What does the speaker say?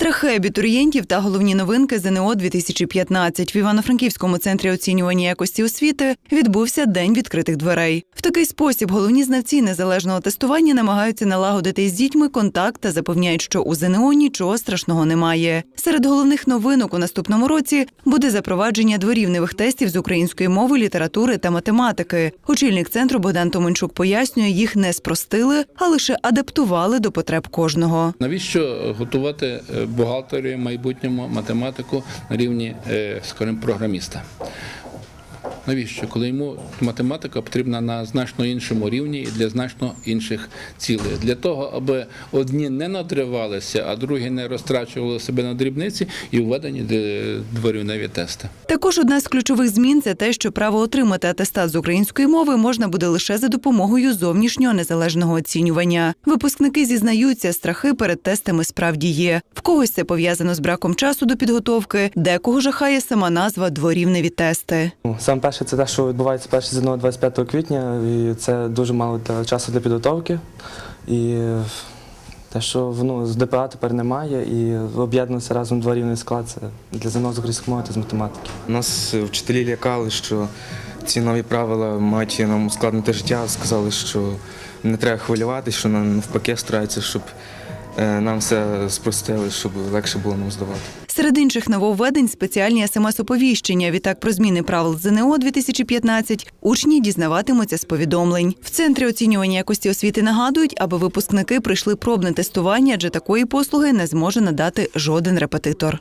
Страхи абітурієнтів та головні новинки ЗНО 2015 в Івано-Франківському центрі оцінювання якості освіти відбувся день відкритих дверей. В такий спосіб головні знавці незалежного тестування намагаються налагодити з дітьми контакт та запевняють, що у ЗНО нічого страшного немає. Серед головних новинок у наступному році буде запровадження дворівневих тестів з української мови, літератури та математики. Очільник центру Богдан Томенчук пояснює, їх не спростили, а лише адаптували до потреб кожного. Навіщо готувати е, в майбутньому математику на рівні, е, скажімо, програміста? Навіщо? Коли йому математика потрібна на значно іншому рівні і для значно інших цілей. Для того, аби одні не надривалися, а другі не розтрачували себе на дрібниці і введені дворівневі тести. Також одна з ключових змін це те, що право отримати атестат з української мови можна буде лише за допомогою зовнішнього незалежного оцінювання. Випускники зізнаються, страхи перед тестами справді є. В когось це пов'язано з браком часу до підготовки, декого жахає сама назва дворівневі тести. Саме перше, це те, що відбувається перше ЗНО 25 квітня, і це дуже мало часу для підготовки. І те, що ну, з ДПА тепер немає, і об'єднується разом два рівний склад це для ЗНО з української мови та з математики. Нас е, вчителі лякали, що ці нові правила мають нам ускладнити життя. Сказали, що не треба хвилюватися, що нам навпаки стараються, щоб е, нам все спростили, щоб легше було нам здавати. Серед інших нововведень спеціальні смс-оповіщення. Відтак про зміни правил ЗНО 2015 учні дізнаватимуться з повідомлень. В центрі оцінювання якості освіти нагадують, аби випускники пройшли пробне тестування, адже такої послуги не зможе надати жоден репетитор.